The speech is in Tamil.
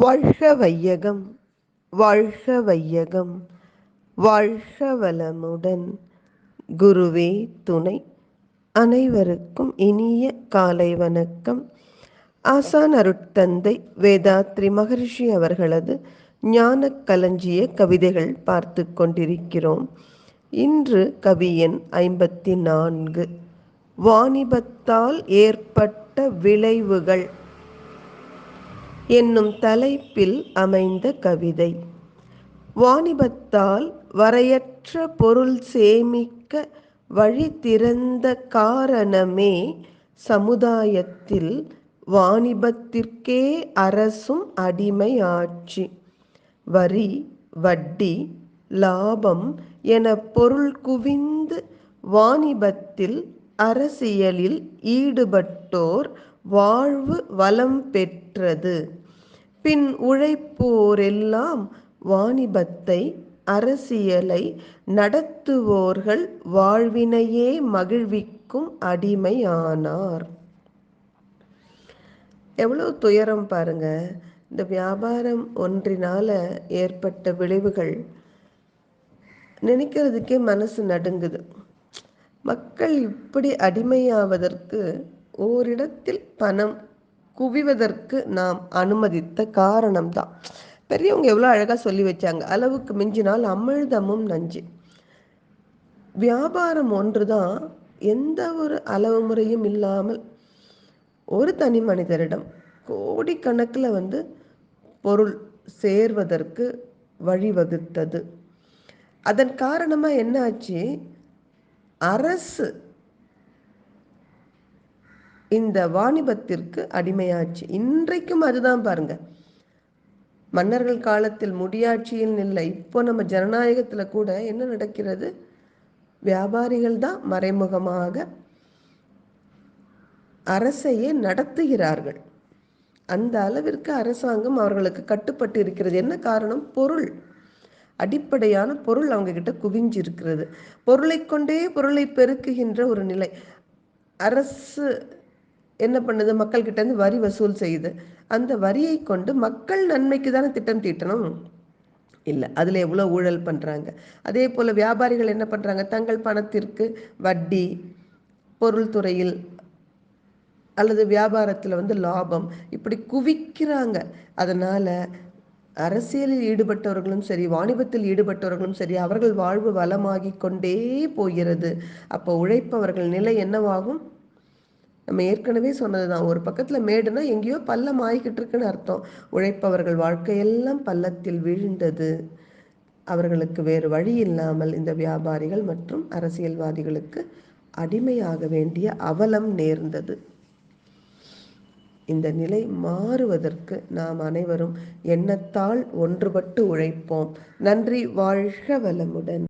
வாழ்க வையகம் வாழ்க வையகம் வாழ்க வளமுடன். குருவே துணை அனைவருக்கும் இனிய காலை வணக்கம். ஆசான் அருட்தந்தை வேதாத்ரி மகரிஷி அவர்களது ஞான கலஞ்சிய கவிதைகள் பார்த்து கொண்டிருக்கிறோம். இன்று கவியன் ஐம்பத்தி நான்கு. வாணிபத்தால் ஏற்பட்ட விளைவுகள். என்னும் தலைப்பில் அமைந்த கவிதை. வாணிபத்தால் வரையற்ற பொருள் சேமிக்க வழி திறந்த காரணமே சமுதாயத்தில் வாணிபத்திற்கே அரசும் அடிமை ஆட்சி வரி வட்டி லாபம் என பொருள் குவிந்து வாணிபத்தில் அரசியலில் ஈடுபட்டோர் வாழ்வு வளம் பெற்றது. பின் உழைப்போரெல்லாம் வாணிபத்தை அரசியலை நடத்துவோர்கள் வாழ்வினையே மகிழ்விக்கும் அடிமையானார். எவ்வளோ துயரம் பாருங்க. இந்த வியாபாரம் ஒன்றினால ஏற்பட்ட விளைவுகள் நினைக்கிறதுக்கே மனசு நடுங்குது. மக்கள் இப்படி அடிமையாவதற்கு ஓரிடத்தில் பணம் குவிவதற்கு நாம் அனுமதித்த காரணம்தான். பெரியவங்க எவ்வளோ அழகாக சொல்லி வச்சாங்க. அளவுக்கு மிஞ்சினால் அமிழ்தமும் நஞ்சு. வியாபாரம் ஒன்று தான் எந்த ஒரு அளவு முறையும் இல்லாமல் ஒரு தனி மனிதரிடம் கோடிக்கணக்கில் வந்து பொருள் சேர்வதற்கு வழிவகுத்தது. அதன் காரணமாக என்ன ஆச்சு அரசு இந்த வாணிபத்திற்கு அடிமையாச்சு. இன்றைக்கும் அதுதான் பாருங்க. மன்னர்கள் காலத்தில் முடியாட்சியில் இல்லை இப்போ நம்ம ஜனநாயகத்தில் கூட என்ன நடக்கிறது? வியாபாரிகள் தான் மறைமுகமாக அரசையே நடத்துகிறார்கள். அந்த அளவிற்கு அரசாங்கம் அவர்களுக்கு கட்டுப்பட்டு இருக்கிறது. என்ன காரணம்? பொருள். அடிப்படையான பொருள் அவங்க கிட்ட குவிஞ்சு இருக்கிறது பொருளை கொண்டே பொருளை பெருக்குகின்ற ஒரு நிலை. அரசு என்ன பண்ணுது? மக்கள்கிட்ட இருந்து வரி வசூல் செய்யுது. அந்த வரியை கொண்டு மக்கள் நன்மைக்கு தானே திட்டம் தீட்டணும்? இல்லை அதில் எவ்வளோ ஊழல் பண்ணுறாங்க அதே போல் வியாபாரிகள் என்ன பண்ணுறாங்க தங்கள் பணத்திற்கு வட்டி பொருள் துறையில் அல்லது வியாபாரத்தில் வந்து லாபம் இப்படி குவிக்கிறாங்க. அதனால் அரசியலில் ஈடுபட்டவர்களும் சரி வாணிபத்தில் ஈடுபட்டவர்களும் சரி அவர்கள் வாழ்வு வளமாகி கொண்டே போகிறது. அப்போ உழைப்பவர்கள் நிலை என்னவாகும்? நம்ம ஏற்கனவே சொன்னது தான் ஒரு பக்கத்தில் மேடுனா எங்கேயோ பள்ளம் ஆகிக்கிட்டு இருக்குன்னு அர்த்தம். உழைப்பவர்கள் வாழ்க்கையெல்லாம் பள்ளத்தில் விழுந்தது. அவர்களுக்கு வேறு வழி இல்லாமல் இந்த வியாபாரிகள் மற்றும் அரசியல்வாதிகளுக்கு அடிமையாக வேண்டிய அவலம் நேர்ந்தது. இந்த நிலை மாறுவதற்கு நாம் அனைவரும் எண்ணத்தால் ஒன்றுபட்டு உழைப்போம். நன்றி வாழ்க வளமுடன்.